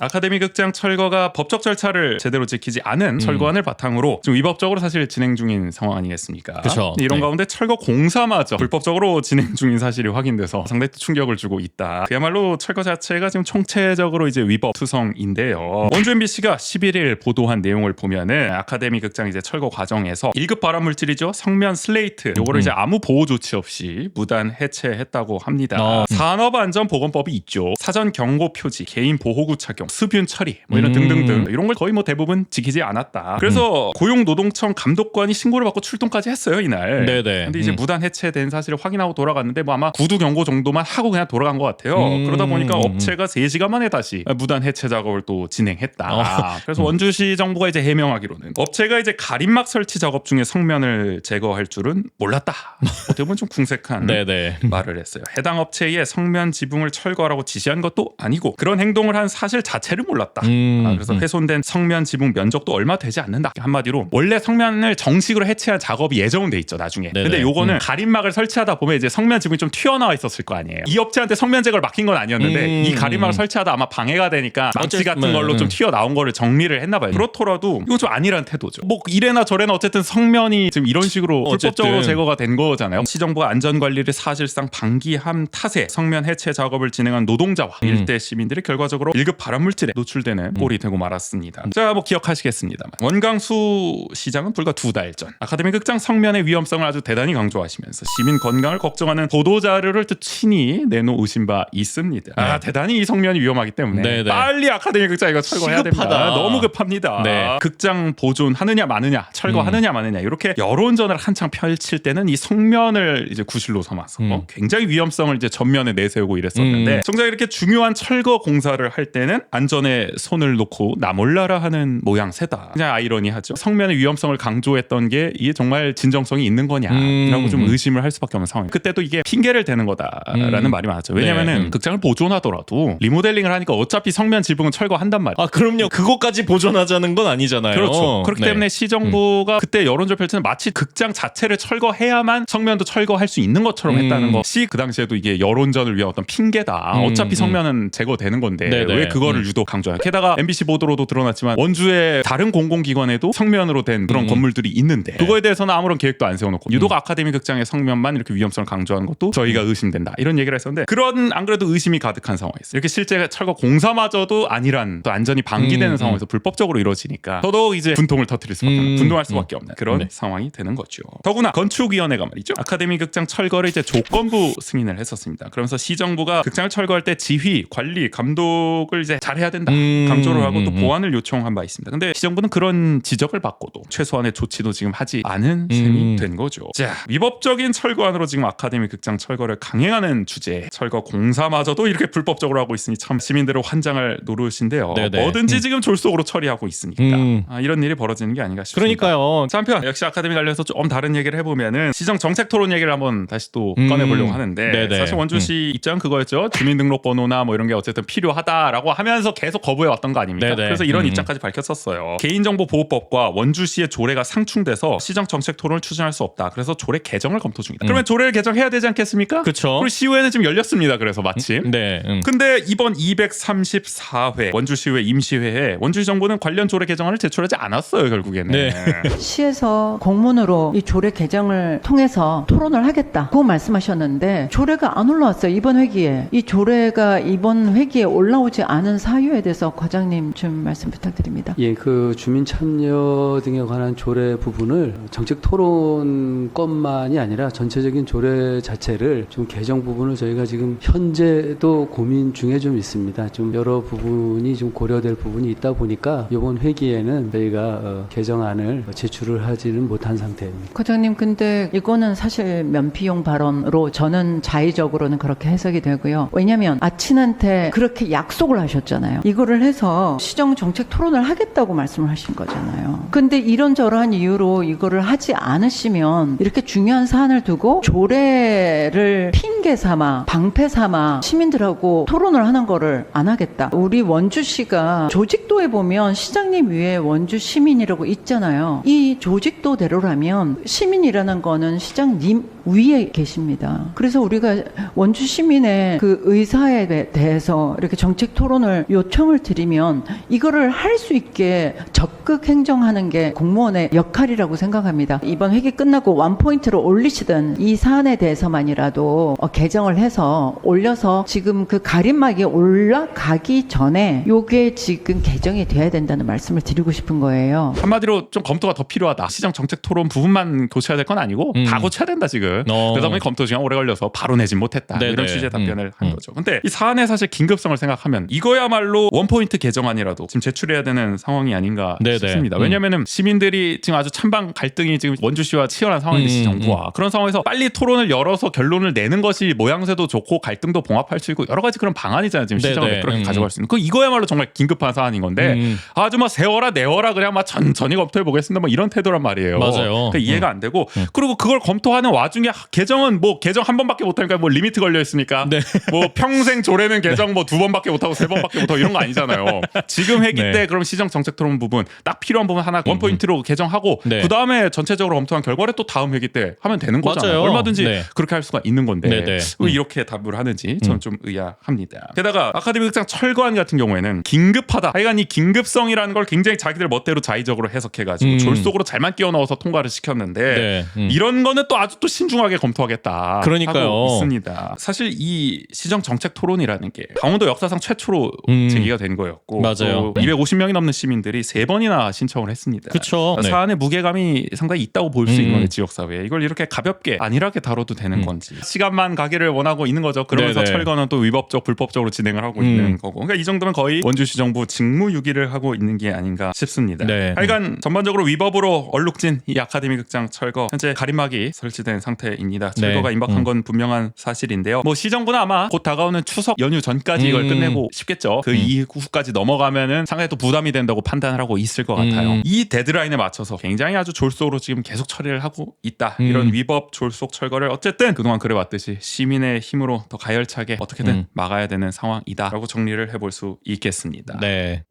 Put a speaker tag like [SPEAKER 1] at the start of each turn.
[SPEAKER 1] 아카데미 극장 철거가 법적 절차를 제대로 지키지 않은 철거안을 바탕으로 지금 위법적으로 사실 진행 중인 상황 아니겠습니까?
[SPEAKER 2] 그쵸.
[SPEAKER 1] 이런
[SPEAKER 2] 네.
[SPEAKER 1] 가운데 철거 공사마저 불법적으로 진행 중인 사실이 확인돼서 상당히 또 충격을 주고 있다. 그야말로 철거 자체가 지금 총체적으로 이제 위법 투성인데요. 원주 MBC가 11일 보도한 내용을 보면은 아카데미 극장 이제 철거 과정에서 1급 발암 물질이죠. 성면 슬레이트 요거를 이제 아무 보호 조치 없이 무단 해체했다고 합니다.
[SPEAKER 2] 어.
[SPEAKER 1] 산업안전보건법이 있죠. 사전 경고 표지, 개인 보호구 착용, 수뷴 처리 뭐 이런
[SPEAKER 2] 음.
[SPEAKER 1] 등등등 이런 걸 거의 뭐 대부분 지키지 않았다. 그래서 고용노동청 감독관이 신고를 받고 출동까지 했어요 이날.
[SPEAKER 2] 네네.
[SPEAKER 1] 근데 이제
[SPEAKER 2] 음.
[SPEAKER 1] 무단 해체된 사실을 확인하고 돌아갔는데 뭐 아마 구두 경고 정도만 하고 그냥 돌아간 것 같아요.
[SPEAKER 2] 음.
[SPEAKER 1] 그러다 보니까
[SPEAKER 2] 음.
[SPEAKER 1] 업체가 3시간 만에 다시 무단 해체 작업을 또 진행했다.
[SPEAKER 2] 어.
[SPEAKER 1] 그래서 원주시 정부가 이제 해명하기로는 업체가 이제 가림막 설치 작업 중에 성면을 제거할 줄은 몰랐다. 어떻게 보면 좀 궁색한
[SPEAKER 2] 네네.
[SPEAKER 1] 말을 했어요. 해당 업체에 성면 지붕을 철거하라고 지시한 것도 아니고 그런 행동을 한 사실 자체 를 몰랐다.
[SPEAKER 2] 음,
[SPEAKER 1] 아, 그래서
[SPEAKER 2] 음.
[SPEAKER 1] 훼손된 성면 지붕 면적도 얼마 되지 않는다. 한마디로 원래 성면을 정식으로 해체할 작업이 예정은 돼 있죠 나중에.
[SPEAKER 2] 네네.
[SPEAKER 1] 근데 요거는
[SPEAKER 2] 음.
[SPEAKER 1] 가림막을 설치하다 보면 이제 성면 지붕이 좀 튀어나와 있었을 거 아니에요. 이 업체한테 성면 제거를 맡긴 건 아니었는데
[SPEAKER 2] 음,
[SPEAKER 1] 이 가림막을
[SPEAKER 2] 음.
[SPEAKER 1] 설치하다 아마 방해가 되니까 망치 같은
[SPEAKER 2] 네,
[SPEAKER 1] 걸로 좀
[SPEAKER 2] 음.
[SPEAKER 1] 튀어나온 거를 정리를 했나 봐요. 그렇더라도 이건 좀 아니란 태도죠. 뭐 이래나 저래나 어쨌든 성면이 지금 이런 식으로
[SPEAKER 2] 어쨌든.
[SPEAKER 1] 불법적으로 제거가 된 거잖아요. 시정부가 안전 관리를 사실상 방기함 탓에 성면 해체 작업을 진행한 노동자와
[SPEAKER 2] 음.
[SPEAKER 1] 일대 시민들이 결과적으로 1급 발암 물 질에 노출되는 꼴이 되고 말았습니다. 자, 뭐 기억하시겠습니다만 원강수 시장은 불과 두 달 전 아카데미 극장 성면의 위험성을 아주 대단히 강조하시면서 시민 건강을 걱정하는 보도 자료를 또 친히 내놓으신 바 있습니다. 아,
[SPEAKER 2] 네.
[SPEAKER 1] 대단히 이 성면이 위험하기 때문에
[SPEAKER 2] 네, 네.
[SPEAKER 1] 빨리 아카데미 극장 이거 철거해야
[SPEAKER 2] 시급하다.
[SPEAKER 1] 됩니다. 너무 급합니다.
[SPEAKER 2] 네.
[SPEAKER 1] 극장 보존하느냐 마느냐, 철거하느냐 마느냐 이렇게 여론전을 한창 펼칠 때는 이 성면을 이제 구실로 삼아서
[SPEAKER 2] 음.
[SPEAKER 1] 굉장히 위험성을 이제 전면에 내세우고 이랬었는데
[SPEAKER 2] 음.
[SPEAKER 1] 정작 이렇게 중요한 철거 공사를 할 때는 안 전에 손을 놓고 나몰라라 하는 모양새다. 그냥 아이러니하죠. 성면의 위험성을 강조했던 게 이게 정말 진정성이 있는 거냐라고
[SPEAKER 2] 음.
[SPEAKER 1] 좀 의심을 할 수밖에 없는 상황이에요. 그때도 이게 핑계를 대는 거다라는
[SPEAKER 2] 음.
[SPEAKER 1] 말이 많았죠. 왜냐면은
[SPEAKER 2] 네. 음.
[SPEAKER 1] 극장을 보존하더라도 리모델링을 하니까 어차피 성면 지붕은 철거한단 말이에요.
[SPEAKER 2] 아 그럼요. 그것까지 보존하자는 건 아니잖아요.
[SPEAKER 1] 그렇죠. 그렇기
[SPEAKER 2] 네.
[SPEAKER 1] 때문에 시정부가 그때 여론조사 펼치는 마치 극장 자체를 철거해야만 성면도 철거할 수 있는 것처럼
[SPEAKER 2] 음.
[SPEAKER 1] 했다는 것이 그 당시에도 이게 여론전을 위한 어떤 핑계다.
[SPEAKER 2] 음,
[SPEAKER 1] 어차피
[SPEAKER 2] 음.
[SPEAKER 1] 성면은 제거되는 건데
[SPEAKER 2] 네네.
[SPEAKER 1] 왜 그거를
[SPEAKER 2] 음.
[SPEAKER 1] 유독 강조하냐. 게다가 MBC 보도로도 드러났지만 원주의 다른 공공기관에도 성면으로 된 그런
[SPEAKER 2] 음.
[SPEAKER 1] 건물들이 있는데 그거에 대해서는 아무런 계획도 안 세워놓고 유독 아카데미 극장의 성면만 이렇게 위험성을 강조하는 것도 저희가 의심된다. 이런 얘기를 했었는데 그런 안 그래도 의심이 가득한 상황이었어요. 이렇게 실제 철거 공사마저도 아니란 또 안전이 방기되는
[SPEAKER 2] 음,
[SPEAKER 1] 상황에서 불법적으로 이루어지니까 더더욱 이제 분통을 터뜨릴 수밖에 없는
[SPEAKER 2] 음,
[SPEAKER 1] 분동할 수밖에 없는 그런
[SPEAKER 2] 네.
[SPEAKER 1] 상황이 되는 거죠. 더구나 건축위원회가 말이죠. 아카데미 극장 철거를 이제 조건부 승인을 했었습니다. 그러면서 시정부가 극장을 철거할 때 지휘, 관리, 감독을 이제 잘해야 된다
[SPEAKER 2] 음,
[SPEAKER 1] 강조를 하고 또
[SPEAKER 2] 음, 음.
[SPEAKER 1] 보완을 요청한 바 있습니다. 근데 시정부는 그런 지적을 받고도 최소한의 조치도 지금 하지 않은 셈이
[SPEAKER 2] 음.
[SPEAKER 1] 된 거죠. 자, 위법적인 철거안으로 지금 아카데미 극장 철거를 강행하는 주제 철거 공사마저도 이렇게 불법적으로 하고 있으니 참 시민들의 환장을 노릇인데요.
[SPEAKER 2] 네네.
[SPEAKER 1] 뭐든지
[SPEAKER 2] 음.
[SPEAKER 1] 지금 졸속으로 처리하고 있으니까
[SPEAKER 2] 음.
[SPEAKER 1] 아, 이런 일이 벌어지는 게 아닌가 싶습니다.
[SPEAKER 2] 그러니까요.
[SPEAKER 1] 자, 한편 역시 아카데미 관련해서 좀 다른 얘기를 해보면은 시정 정책 토론 얘기를 한번 다시 또
[SPEAKER 2] 음.
[SPEAKER 1] 꺼내보려고 하는데
[SPEAKER 2] 네네.
[SPEAKER 1] 사실 원주시 입장 은 그거였죠 주민등록번호나 뭐 이런 게 어쨌든 필요하다라고 하면 서 계속 거부해 왔던 거 아닙니까?
[SPEAKER 2] 네네.
[SPEAKER 1] 그래서 이런
[SPEAKER 2] 음.
[SPEAKER 1] 입장까지 밝혔었어요. 개인정보 보호법과 원주시의 조례가 상충돼서 시정 정책 토론을 추진할 수 없다. 그래서 조례 개정을 검토 중이다. 그러면 조례를 개정해야 되지 않겠습니까?
[SPEAKER 2] 음. 그쵸.
[SPEAKER 1] 그리고 시의회는 지금 열렸습니다. 그래서 마침.
[SPEAKER 2] 네. 음.
[SPEAKER 1] 근데 이번 234회 원주시의회 임시회에 원주시 정부는 관련 조례 개정안을 제출하지 않았어요 결국에는.
[SPEAKER 2] 네.
[SPEAKER 3] 시에서 공문으로 이 조례 개정을 통해서 토론을 하겠다. 그거 말씀하셨는데 조례가 안 올라왔어요. 이번 회기에. 이 조례가 이번 회기에 올라오지 않은 사 유에 대해서 과장님 좀 말씀 부탁드립니다.
[SPEAKER 4] 예, 그 주민 참여 등에 관한 조례 부분을 정책 토론권만이 아니라 전체적인 조례 자체를 좀 개정 부분을 저희가 지금 현재도 고민 중에 좀 있습니다. 좀 여러 부분이 좀 고려될 부분이 있다 보니까 이번 회기에는 저희가 어, 개정안을 제출을 하지는 못한 상태입니다.
[SPEAKER 3] 과장님 근데 이거는 사실 면피용 발언으로 저는 자의적으로는 그렇게 해석이 되고요. 왜냐하면 아친한테 그렇게 약속을 하셨잖아요. 이거를 해서 시정 정책 토론을 하겠다고 말씀을 하신 거잖아요. 근데 이런저러한 이유로 이거를 하지 않으시면 이렇게 중요한 사안을 두고 조례를 핑계 삼아 방패 삼아 시민들하고 토론을 하는 거를 안 하겠다. 우리 원주시가 조직도에 보면 시장님 위에 원주 시민이라고 있잖아요. 이 조직도대로라면 시민이라는 거는 시장님 위에 계십니다. 그래서 우리가 원주 시민의 그 의사에 대- 대해서 이렇게 정책 토론을 요청을 드리면 이거를 할 수 있게 적극 행정하는 게 공무원의 역할이라고 생각합니다. 이번 회기 끝나고 원포인트로 올리시던 이 사안에 대해서만이라도 어, 개정을 해서 올려서 지금 그 가림막이 올라가기 전에 요게 지금 개정이 돼야 된다는 말씀을 드리고 싶은 거예요.
[SPEAKER 1] 한마디로 좀 검토가 더 필요하다. 시장 정책 토론 부분만 고쳐야 될 건 아니고
[SPEAKER 2] 음.
[SPEAKER 1] 다 고쳐야 된다 지금.
[SPEAKER 2] 어.
[SPEAKER 1] 그러다 보니 검토 시간 오래 걸려서 바로 내진 못했다.
[SPEAKER 2] 네네.
[SPEAKER 1] 이런 취지의 답변을
[SPEAKER 2] 음.
[SPEAKER 1] 한
[SPEAKER 2] 음.
[SPEAKER 1] 거죠. 근데 이 사안의 사실 긴급성을 생각하면 이거야말로 원포인트 개정안이라도 지금 제출해야 되는 상황이 아닌가
[SPEAKER 2] 네네.
[SPEAKER 1] 싶습니다.
[SPEAKER 2] 음.
[SPEAKER 1] 왜냐하면 시민들이 지금 아주 찬반 갈등이 지금 원주시와 치열한 상황인데
[SPEAKER 2] 음,
[SPEAKER 1] 시 정부와 그런 상황에서 빨리 토론을 열어서 결론을 내는 것이 모양새도 좋고 갈등도 봉합할 수 있고 여러 가지 그런 방안이잖아요. 지금 시정을
[SPEAKER 2] 네네.
[SPEAKER 1] 그렇게
[SPEAKER 2] 음,
[SPEAKER 1] 가져갈 수 있는. 그 이거야말로 정말 긴급한 사안인 건데
[SPEAKER 2] 음.
[SPEAKER 1] 아주 막 세워라 내워라 그냥 막 천천히 검토해 보겠습니다. 뭐 이런 태도란 말이에요.
[SPEAKER 2] 맞아요.
[SPEAKER 1] 그러니까 이해가 안 되고 그리고 그걸 검토하는 와중에 하- 개정은 뭐 개정 한 번밖에 못하니까 뭐 리미트 걸려 있습니까?
[SPEAKER 2] 네.
[SPEAKER 1] 뭐 평생 조례는 개정 뭐두 번밖에 못하고 세 번밖에 못하고 이런 거 아니잖아요. 지금 회기
[SPEAKER 2] 네.
[SPEAKER 1] 때 그럼 시정 정책 토론 부분 딱 필요한 부분 하나 원 포인트로 개정하고
[SPEAKER 2] 네.
[SPEAKER 1] 그 다음에 전체적으로 검토한 결과를 또 다음 회기 때 하면 되는 거잖아요.
[SPEAKER 2] 맞아요.
[SPEAKER 1] 얼마든지
[SPEAKER 2] 네.
[SPEAKER 1] 그렇게 할 수가 있는 건데
[SPEAKER 2] 네, 네.
[SPEAKER 1] 왜
[SPEAKER 2] 음.
[SPEAKER 1] 이렇게 답을 하는지 저는 좀 의아합니다. 게다가 아카데미 극장 철거안 같은 경우에는 긴급하다. 하여간 이 긴급성이라는 걸 굉장히 자기들 멋대로 자의적으로 해석해가지고
[SPEAKER 2] 음.
[SPEAKER 1] 졸속으로 잘만 끼워 넣어서 통과를 시켰는데
[SPEAKER 2] 네. 음.
[SPEAKER 1] 이런 거는 또 아주 또 신중하게 검토하겠다.
[SPEAKER 2] 그러니까요.
[SPEAKER 1] 하고 있습니다. 사실 이 시정 정책 토론이라는 게 강원도 역사상 최초로
[SPEAKER 2] 음.
[SPEAKER 1] 제기가 된 거였고
[SPEAKER 2] 맞아요.
[SPEAKER 1] 또 250명이 넘는 시민들이 세 번이나 신청을 했습니다.
[SPEAKER 2] 그쵸. 네.
[SPEAKER 1] 사안의 무게감이 상당히 있다고 볼 수 있는
[SPEAKER 2] 음.
[SPEAKER 1] 건데 지역 사회에 이걸 이렇게 가볍게 안일하게 다뤄도 되는 건지 시간만 가기를 원하고 있는 거죠. 그러면서
[SPEAKER 2] 음. 네네.
[SPEAKER 1] 철거는 또 위법적 불법적으로 진행을 하고
[SPEAKER 2] 음.
[SPEAKER 1] 있는 거고. 그러니까 이 정도면 거의 원주시 정부 직무유기를 하고 있는 게 아닌가 싶습니다.
[SPEAKER 2] 네.
[SPEAKER 1] 하여간 전반적으로 위법으로 얼룩진 이 아카데미 극장 철거 현재 가림막이 설치된 상태입니다. 철거가
[SPEAKER 2] 네.
[SPEAKER 1] 임박한
[SPEAKER 2] 음.
[SPEAKER 1] 건 분명한 사실인데요. 뭐 시정부는 아마 곧 다가오는 추석 연휴 전까지 이걸
[SPEAKER 2] 음.
[SPEAKER 1] 끝내고 싶겠죠. 그
[SPEAKER 2] 음.
[SPEAKER 1] 이후까지 넘어가면은 상당히 또 부담이 된다고 판단을 하고 있을 것 같아요.
[SPEAKER 2] 음.
[SPEAKER 1] 이 데드라인에 맞춰서 굉장히 아주 졸속으로 지금 계속 처리를 하고 있다.
[SPEAKER 2] 음.
[SPEAKER 1] 이런 위법 졸속 철거를 어쨌든 그동안 그래왔듯이 시민의 힘으로 더 가열차게 어떻게든
[SPEAKER 2] 음.
[SPEAKER 1] 막아야 되는 상황이다라고 정리를 해볼 수 있겠습니다.
[SPEAKER 2] 네.